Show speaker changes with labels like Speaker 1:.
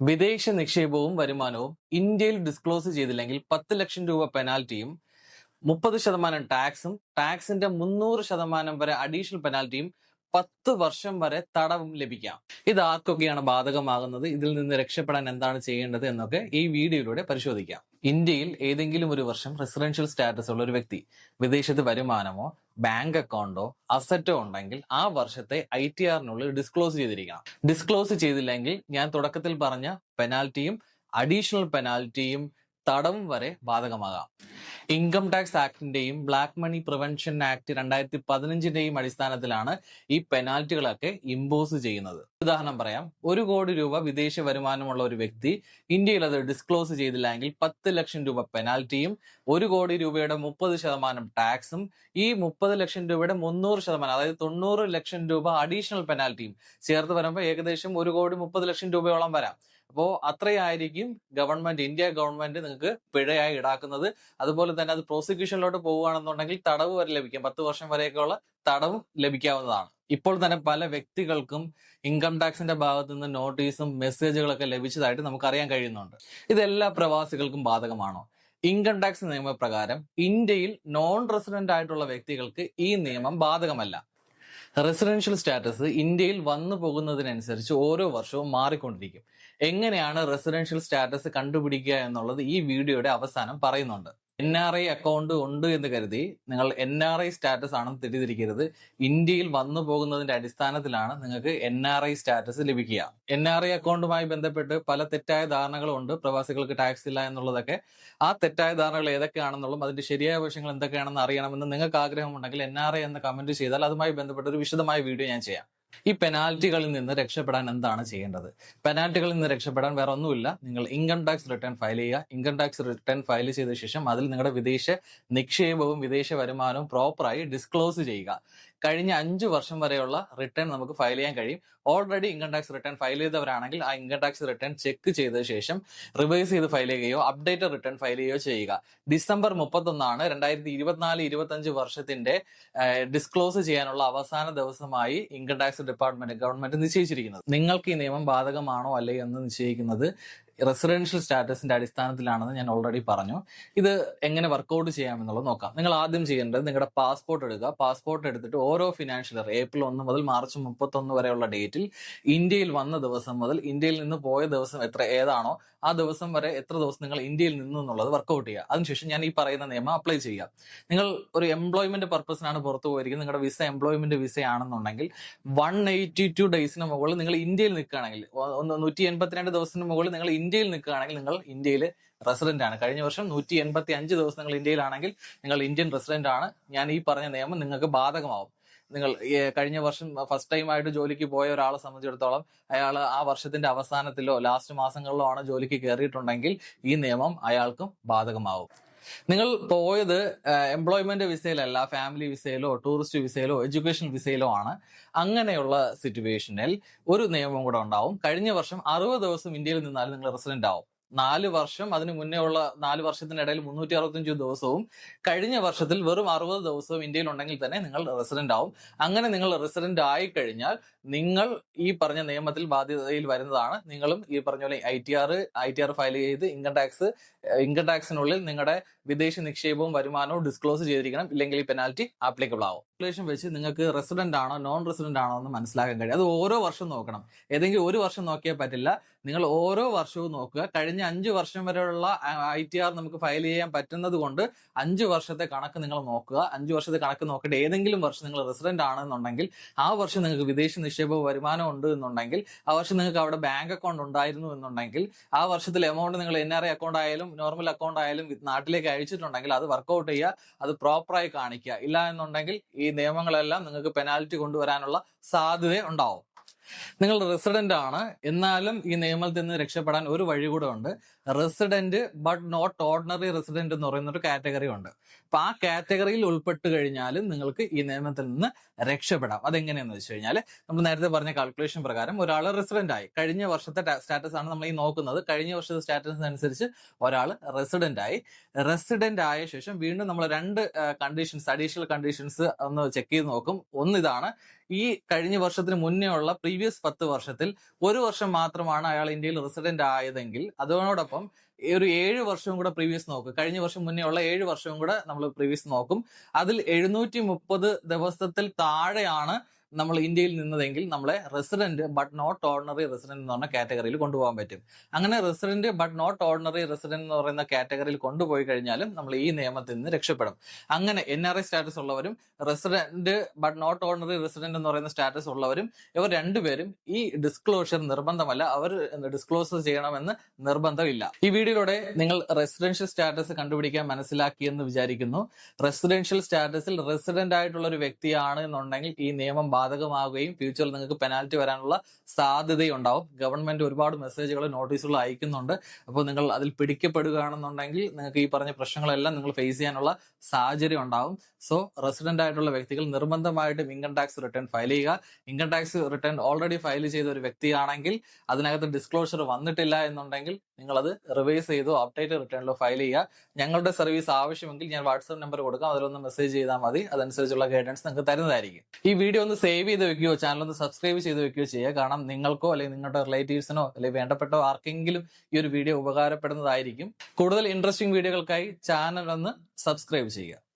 Speaker 1: വിദേശ നിക്ഷേപവും വരുമാനവും ഇന്ത്യയിൽ ഡിസ്ക്ലോസ് ചെയ്തില്ലെങ്കിൽ പത്ത് ലക്ഷം രൂപ പെനാൽറ്റിയും മുപ്പത് ശതമാനം ടാക്സും ടാക്സിന്റെ മുന്നൂറ് ശതമാനം വരെ അഡീഷണൽ പെനാൽറ്റിയും പത്ത് വർഷം വരെ തടവും ലഭിക്കാം. ഇത് ആർക്കൊക്കെയാണ് ബാധകമാകുന്നത്? ഇതിൽ നിന്ന് രക്ഷപ്പെടാൻ എന്താണ് ചെയ്യേണ്ടത് എന്നൊക്കെ ഈ വീഡിയോയിലൂടെ പരിശോധിക്കാം. ഇന്ത്യയിൽ ഏതെങ്കിലും ഒരു വർഷം റെസിഡൻഷ്യൽ സ്റ്റാറ്റസ് ഉള്ള ഒരു വ്യക്തി വിദേശത്ത് വരുമാനമോ ബാങ്ക് അക്കൗണ്ടോ അസറ്റോ ഉണ്ടെങ്കിൽ ആ വർഷത്തെ ഐ ടി ആറിനുള്ളിൽ ഡിസ്ക്ലോസ് ചെയ്തിരിക്കണം. ഡിസ്ക്ലോസ് ചെയ്തില്ലെങ്കിൽ ഞാൻ തുടക്കത്തിൽ പറഞ്ഞ പെനാൽറ്റിയും അഡീഷണൽ പെനാൽറ്റിയും തടവും വരെ ബാധകമാകാം. ഇൻകം ടാക്സ് ആക്ടിന്റെയും ബ്ലാക്ക് മണി പ്രിവെൻഷൻ ആക്ട് രണ്ടായിരത്തി പതിനഞ്ചിന്റെയും അടിസ്ഥാനത്തിലാണ് ഈ പെനാൽറ്റികളൊക്കെ ഇമ്പോസ് ചെയ്യുന്നത്. ഉദാഹരണം പറയാം. ഒരു കോടി രൂപ വിദേശ വരുമാനമുള്ള ഒരു വ്യക്തി ഇന്ത്യയിൽ അത് ഡിസ്ക്ലോസ് ചെയ്തില്ലെങ്കിൽ പത്ത് ലക്ഷം രൂപ പെനാൽറ്റിയും ഒരു കോടി രൂപയുടെ മുപ്പത് ശതമാനം ടാക്സും ഈ മുപ്പത് ലക്ഷം രൂപയുടെ മുന്നൂറ് ശതമാനം അതായത് തൊണ്ണൂറ് ലക്ഷം രൂപ അഡീഷണൽ പെനാൽറ്റിയും ചേർത്ത് വരുമ്പോൾ ഏകദേശം ഒരു കോടി മുപ്പത് ലക്ഷം രൂപയോളം വരാം. അപ്പോ അത്രയായിരിക്കും ഗവൺമെന്റ് ഇന്ത്യ ഗവൺമെന്റ് നിങ്ങൾക്ക് പിഴയായി ഈടാക്കുന്നത്. അതുപോലെ തന്നെ അത് പ്രോസിക്യൂഷനിലോട്ട് പോവുകയാണെന്നുണ്ടെങ്കിൽ തടവ് വരെ ലഭിക്കും. പത്ത് വർഷം വരെയൊക്കെയുള്ള തടവും ലഭിക്കാവുന്നതാണ്. ഇപ്പോൾ തന്നെ പല വ്യക്തികൾക്കും ഇൻകം ടാക്സിന്റെ ഭാഗത്തു നിന്ന് നോട്ടീസും മെസ്സേജുകളൊക്കെ ലഭിച്ചതായിട്ട് നമുക്ക് അറിയാൻ കഴിയുന്നുണ്ട്. ഇതെല്ലാ പ്രവാസികൾക്കും ബാധകമാണോ? ഇൻകം ടാക്സ് നിയമപ്രകാരം ഇന്ത്യയിൽ നോൺ റെസിഡന്റ് ആയിട്ടുള്ള വ്യക്തികൾക്ക് ഈ നിയമം ബാധകമല്ല. റെസിഡൻഷ്യൽ സ്റ്റാറ്റസ് ഇന്ത്യയിൽ വന്നു പോകുന്നതിനനുസരിച്ച് ഓരോ വർഷവും മാറിക്കൊണ്ടിരിക്കും. എങ്ങനെയാണ് റെസിഡൻഷ്യൽ സ്റ്റാറ്റസ് കണ്ടുപിടിക്കുക എന്നുള്ളത് ഈ വീഡിയോയുടെ അവസാനം പറയുന്നുണ്ട്. എൻ ആർ ഐ അക്കൗണ്ട് ഉണ്ട് എന്ന് കരുതി നിങ്ങൾ എൻ ആർ ഐ സ്റ്റാറ്റസ് ആണെന്ന് തെറ്റിദ്ധരിക്കരുത്. ഇന്ത്യയിൽ വന്നു പോകുന്നതിന്റെ അടിസ്ഥാനത്തിലാണ് നിങ്ങൾക്ക് എൻ ആർ ഐ സ്റ്റാറ്റസ് ലഭിക്കുക. എൻ ആർ ഐ അക്കൗണ്ടുമായി ബന്ധപ്പെട്ട് പല തെറ്റായ ധാരണകളുണ്ട്. പ്രവാസികൾക്ക് ടാക്സ് ഇല്ല എന്നുള്ളതൊക്കെ. ആ തെറ്റായ ധാരണകൾ ഏതൊക്കെയാണെന്നുള്ളതും അതിന്റെ ശരിയായ വശങ്ങൾ എന്തൊക്കെയാണെന്ന് അറിയണമെന്ന് നിങ്ങൾക്ക് ആഗ്രഹമുണ്ടെങ്കിൽ എൻ ആർ ഐ എന്ന് കമന്റ് ചെയ്താൽ അതുമായി ബന്ധപ്പെട്ട ഒരു വിശദമായ വീഡിയോ ഞാൻ ചെയ്യാം. ഈ പെനാൽറ്റികളിൽ നിന്ന് രക്ഷപ്പെടാൻ എന്താണ് ചെയ്യേണ്ടത്? പെനാൽറ്റികളിൽ നിന്ന് രക്ഷപ്പെടാൻ വേറെ ഒന്നുമില്ല. നിങ്ങൾ ഇൻകം ടാക്സ് റിട്ടേൺ ഫയൽ ചെയ്യുക. ഇൻകം ടാക്സ് റിട്ടേൺ ഫയൽ ചെയ്ത ശേഷം അതിൽ നിങ്ങളുടെ വിദേശ നിക്ഷേപവും വിദേശ വരുമാനവും പ്രോപ്പറായി ഡിസ്ക്ലോസ് ചെയ്യുക. കഴിഞ്ഞ അഞ്ച് വർഷം വരെയുള്ള റിട്ടേൺ നമുക്ക് ഫയൽ ചെയ്യാൻ കഴിയും. Already income tax return file ചെയ്തവരാണെങ്കിൽ ആ ഇൻകം ടാക്സ് റിട്ടേൺ ചെക്ക് ചെയ്ത ശേഷം റിവൈസ് ചെയ്ത് ഫയൽ ചെയ്യുകയോ അപ്ഡേറ്റഡ് റിട്ടേൺ ഫയൽ ചെയ്യുകയോ ചെയ്യുക. ഡിസംബർ മുപ്പത്തൊന്നാണ് രണ്ടായിരത്തി ഇരുപത്തിനാല് ഇരുപത്തഞ്ച് വർഷത്തിന്റെ ഡിസ്ക്ലോസ് ചെയ്യാനുള്ള അവസാന ദിവസമായി ഇൻകം ടാക്സ് ഡിപ്പാർട്ട്മെന്റ് ഗവൺമെന്റ് നിശ്ചയിച്ചിരിക്കുന്നത്. നിങ്ങൾക്ക് ഈ നിയമം ബാധകമാണോ അല്ലേ എന്ന് നിശ്ചയിക്കുന്നത് റെസിഡൻഷ്യൽ സ്റ്റാറ്റസിന്റെ അടിസ്ഥാനത്തിലാണെന്ന് ഞാൻ ഓൾറെഡി പറഞ്ഞു. ഇത് എങ്ങനെ വർക്കൗട്ട് ചെയ്യാമെന്നുള്ളത് നോക്കാം. നിങ്ങൾ ആദ്യം ചെയ്യേണ്ടത് നിങ്ങളുടെ പാസ്പോർട്ട് എടുക്കുക. പാസ്പോർട്ട് എടുത്തിട്ട് ഓരോ ഫിനാൻഷ്യൽ ഇയർ ഏപ്രിൽ ഒന്ന് മുതൽ മാർച്ച് മുപ്പത്തൊന്ന് വരെയുള്ള ഡേറ്റിൽ ഇന്ത്യയിൽ വന്ന ദിവസം മുതൽ ഇന്ത്യയിൽ നിന്ന് പോയ ദിവസം എത്ര ഏതാണോ ആ ദിവസം വരെ എത്ര ദിവസം നിങ്ങൾ ഇന്ത്യയിൽ നിന്നു എന്നുള്ളത് വർക്കൗട്ട് ചെയ്യുക. അതിനുശേഷം ഞാൻ ഈ പറയുന്ന നിയമം അപ്ലൈ ചെയ്യുക. നിങ്ങൾ ഒരു എംപ്ലോയ്മെന്റ് പർപ്പസിനാണ് പുറത്തു പോയിരിക്കുന്നത്. നിങ്ങളുടെ വിസ എംപ്ലോയ്മെന്റ് വിസ ആണെന്നുണ്ടെങ്കിൽ വൺ എയ്റ്റി ടു ഡേയ്സിന് മുകളിൽ നിങ്ങൾ ഇന്ത്യയിൽ നിൽക്കുകയാണെങ്കിൽ നൂറ്റി എൺപത്തിരണ്ട് ദിവസത്തിന് മുകളിൽ നിങ്ങൾ ഇന്ത്യയിൽ നിൽക്കുകയാണെങ്കിൽ നിങ്ങൾ ഇന്ത്യയിൽ റെസിഡന്റ് ആണ്. കഴിഞ്ഞ വർഷം നൂറ്റി എൺപത്തി അഞ്ച് ദിവസം നിങ്ങൾ ഇന്ത്യയിലാണെങ്കിൽ നിങ്ങൾ ഇന്ത്യൻ റെസിഡന്റ് ആണ്. ഞാൻ ഈ പറഞ്ഞ നിയമം നിങ്ങൾക്ക് ബാധകമാവും. നിങ്ങൾ കഴിഞ്ഞ വർഷം ഫസ്റ്റ് ടൈം ആയിട്ട് ജോലിക്ക് പോയ ഒരാളെ സംബന്ധിച്ചിടത്തോളം അയാൾ ആ വർഷത്തിന്റെ അവസാനത്തിലോ ലാസ്റ്റ് മാസങ്ങളിലോ ആണ് ജോലിക്ക് കയറിയിട്ടുണ്ടെങ്കിൽ ഈ നിയമം അയാൾക്കും ബാധകമാവും. നിങ്ങൾ പോയത് എംപ്ലോയ്മെന്റ് വിസയിലല്ല ഫാമിലി വിസയിലോ ടൂറിസ്റ്റ് വിസയിലോ എഡ്യൂക്കേഷൻ വിസയിലോ ആണ്. അങ്ങനെയുള്ള സിറ്റുവേഷനിൽ ഒരു നിയമം കൂടെ ഉണ്ടാവും. കഴിഞ്ഞ വർഷം അറുപത് ദിവസം ഇന്ത്യയിൽ നിന്നാലും നിങ്ങൾ റെസിഡന്റ് ആവും. നാല് വർഷം അതിന് മുന്നേ ഉള്ള നാല് വർഷത്തിനിടയിൽ മുന്നൂറ്റി അറുപത്തഞ്ച് ദിവസവും കഴിഞ്ഞ വർഷത്തിൽ വെറും അറുപത് ദിവസവും ഇന്ത്യയിൽ ഉണ്ടെങ്കിൽ തന്നെ നിങ്ങൾ റെസിഡന്റ് ആവും. അങ്ങനെ നിങ്ങൾ റെസിഡന്റ് ആയി കഴിഞ്ഞാൽ നിങ്ങൾ ഈ പറഞ്ഞ നിയമത്തിൽ ബാധ്യതയിൽ വരുന്നതാണ്. നിങ്ങളും ഈ പറഞ്ഞ പോലെ I T R I T R file ചെയ്ത് ഇൻകം ടാക്സ് ഇൻകം ടാക്സിനുള്ളിൽ നിങ്ങളുടെ വിദേശ നിക്ഷേപവും വരുമാനവും ഡിസ്ക്ലോസ് ചെയ്തിരിക്കണം. ഇല്ലെങ്കിൽ ഈ പെനാൽറ്റി ആപ്ലിക്കബിൾ ആവും. പോപ്പുലേഷൻ വെച്ച് നിങ്ങൾക്ക് റെസിഡന്റ് ആണോ നോൺ റെസിഡന്റ് ആണോ എന്ന് മനസ്സിലാക്കാൻ കഴിയും. അത് ഓരോ വർഷം നോക്കണം. ഏതെങ്കിലും ഒരു വർഷം നോക്കിയാൽ പറ്റില്ല. നിങ്ങൾ ഓരോ വർഷവും നോക്കുക. കഴിഞ്ഞ അഞ്ച് വർഷം വരെയുള്ള ഐ ടി ആർ നമുക്ക് ഫയൽ ചെയ്യാൻ പറ്റുന്നത് കൊണ്ട് അഞ്ച് വർഷത്തെ കണക്ക് നിങ്ങൾ നോക്കുക. അഞ്ച് വർഷത്തെ കണക്ക് നോക്കിയിട്ട് ഏതെങ്കിലും വർഷം നിങ്ങൾ റെസിഡന്റ് ആണെന്നുണ്ടെങ്കിൽ ആ വർഷം നിങ്ങൾക്ക് വിദേശ നിക്ഷേപ വരുമാനം ഉണ്ട് എന്നുണ്ടെങ്കിൽ ആ വർഷം നിങ്ങൾക്ക് അവിടെ ബാങ്ക് അക്കൗണ്ട് ഉണ്ടായിരുന്നു എന്നുണ്ടെങ്കിൽ ആ വർഷത്തിലെ എമൗണ്ട് നിങ്ങൾ എൻ ആർ ഐ അക്കൗണ്ട് ആയാലും നോർമൽ അക്കൗണ്ട് ആയാലും നാട്ടിലേക്ക് അയച്ചിട്ടുണ്ടെങ്കിൽ അത് വർക്കൗട്ട് ചെയ്യുക. അത് പ്രോപ്പറായി കാണിക്കുക. ഇല്ല എന്നുണ്ടെങ്കിൽ ഈ നിയമങ്ങളെല്ലാം നിങ്ങൾക്ക് പെനാൽറ്റി കൊണ്ടുവരാനുള്ള സാധ്യത ഉണ്ടാവും നിങ്ങൾ റെസിഡന്റ് ആണ്. എന്നാലും ഈ നിയമത്തിൽ നിന്ന് രക്ഷപ്പെടാൻ ഒരു വഴി കൂടെ ഉണ്ട്. Resident but not ordinary resident എന്ന് പറയുന്ന ഒരു കാറ്റഗറി ഉണ്ട്. അപ്പൊ ആ കാറ്റഗറിയിൽ ഉൾപ്പെട്ട് കഴിഞ്ഞാലും നിങ്ങൾക്ക് ഈ നിയമത്തിൽ നിന്ന് രക്ഷപ്പെടാം. അതെങ്ങനെയാന്ന് വെച്ച് കഴിഞ്ഞാൽ നമ്മൾ നേരത്തെ പറഞ്ഞ കാൽക്കുലേഷൻ പ്രകാരം ഒരാൾ റെസിഡന്റ് ആയി. കഴിഞ്ഞ വർഷത്തെ സ്റ്റാറ്റസ് ആണ് നമ്മൾ ഈ നോക്കുന്നത്. കഴിഞ്ഞ വർഷത്തെ സ്റ്റാറ്റസ് അനുസരിച്ച് ഒരാൾ റെസിഡന്റ് ആയി. റെസിഡന്റ് ആയ ശേഷം വീണ്ടും നമ്മൾ രണ്ട് കണ്ടീഷൻസ് അഡീഷണൽ കണ്ടീഷൻസ് ഒന്ന് ചെക്ക് ചെയ്ത് നോക്കും. ഒന്ന് ഇതാണ് ഈ കഴിഞ്ഞ വർഷത്തിന് മുന്നേ ഉള്ള പ്രീവിയസ് പത്ത് വർഷത്തിൽ ഒരു വർഷം മാത്രമാണ് അയാൾ ഇന്ത്യയിൽ റെസിഡന്റ് ആയതെങ്കിൽ അതോടൊപ്പം ഒരു ഏഴ് വർഷവും കൂടെ പ്രീവിയസ് നോക്കും. കഴിഞ്ഞ വർഷം മുന്നേ ഉള്ള ഏഴ് വർഷവും കൂടെ നമ്മൾ പ്രീവിയസ് നോക്കും. അതിൽ എഴുന്നൂറ്റി മുപ്പത് ദിവസത്തിൽ താഴെയാണ് നമ്മൾ ഇന്ത്യയിൽ നിന്നതെങ്കിൽ നമ്മളെ resident but not ordinary resident എന്ന് പറഞ്ഞ കാറ്റഗറിയിൽ കൊണ്ടുപോകാൻ പറ്റും. അങ്ങനെ resident but not ordinary resident എന്ന് പറയുന്ന കാറ്റഗറിയിൽ കൊണ്ടുപോയി കഴിഞ്ഞാലും നമ്മൾ ഈ നിയമത്തിൽ നിന്ന് രക്ഷപ്പെടും. അങ്ങനെ എൻ ആർ ഐ സ്റ്റാറ്റസ് ഉള്ളവരും resident but not ordinary resident എന്ന് പറയുന്ന സ്റ്റാറ്റസ് ഉള്ളവരും ഇവർ രണ്ടുപേരും ഈ ഡിസ്ക്ലോഷർ നിർബന്ധമല്ല. അവർ ഡിസ്ക്ലോസ് ചെയ്യണമെന്ന് നിർബന്ധമില്ല. ഈ വീഡിയോയിലൂടെ നിങ്ങൾ റെസിഡൻഷ്യൽ സ്റ്റാറ്റസ് കണ്ടുപിടിക്കാൻ മനസ്സിലാക്കിയെന്ന് വിചാരിക്കുന്നു. റെസിഡൻഷ്യൽ സ്റ്റാറ്റസിൽ റെസിഡന്റ് ആയിട്ടുള്ള ഒരു വ്യക്തിയാണ് എന്നുണ്ടെങ്കിൽ ഈ നിയമം ബാധകമാവുകയും ഫ്യൂച്ചറിൽ നിങ്ങൾക്ക് പെനാൽറ്റി വരാനുള്ള സാധ്യതയുണ്ടാവും. ഗവൺമെന്റ് ഒരുപാട് മെസ്സേജുകൾ നോട്ടീസുകൾ അയക്കുന്നുണ്ട്. അപ്പോൾ നിങ്ങൾ അതിൽ പിടിക്കപ്പെടുകയാണെന്നുണ്ടെങ്കിൽ നിങ്ങൾക്ക് ഈ പറഞ്ഞ പ്രശ്നങ്ങളെല്ലാം നിങ്ങൾ ഫേസ് ചെയ്യാനുള്ള സാഹചര്യം ഉണ്ടാവും. സോ റെസിഡന്റ് ആയിട്ടുള്ള വ്യക്തികൾ നിർബന്ധമായിട്ടും ഇൻകം ടാക്സ് റിട്ടേൺ ഫയൽ ചെയ്യുക. Income tax return already file ചെയ്ത ഒരു വ്യക്തിയാണെങ്കിൽ അതിനകത്ത് ഡിസ്ക്ലോഷർ വന്നിട്ടില്ല എന്നുണ്ടെങ്കിൽ നിങ്ങൾ അത് റിവൈസ് ചെയ്തോ അപ്ഡേറ്റ് റിട്ടേണിലോ ഫയൽ ചെയ്യുക. ഞങ്ങളുടെ സർവീസ് ആവശ്യമെങ്കിൽ ഞാൻ വാട്സ്ആപ്പ് നമ്പർ കൊടുക്കാം. അതിലൊന്ന് മെസ്സേജ് ചെയ്താൽ മതി. അതനുസരിച്ചുള്ള ഗൈഡൻസ് നിങ്ങൾക്ക് തരുന്നതായിരിക്കും. ഈ വീഡിയോ ഒന്ന് സേവ് ചെയ്ത് വെക്കുകയോ ചാനൽ ഒന്ന് സബ്സ്ക്രൈബ് ചെയ്ത് വെക്കുകയോ ചെയ്യുക. കാരണം നിങ്ങൾക്കോ അല്ലെങ്കിൽ നിങ്ങളുടെ റിലേറ്റീവ്സിനോ അല്ലെങ്കിൽ വേണ്ടപ്പെട്ടോ ആർക്കെങ്കിലും ഈ ഒരു വീഡിയോ ഉപകാരപ്പെടുന്നതായിരിക്കും. കൂടുതൽ ഇൻട്രസ്റ്റിംഗ് വീഡിയോകൾക്കായി ചാനൽ ഒന്ന് സബ്സ്ക്രൈബ് ചെയ്യുക.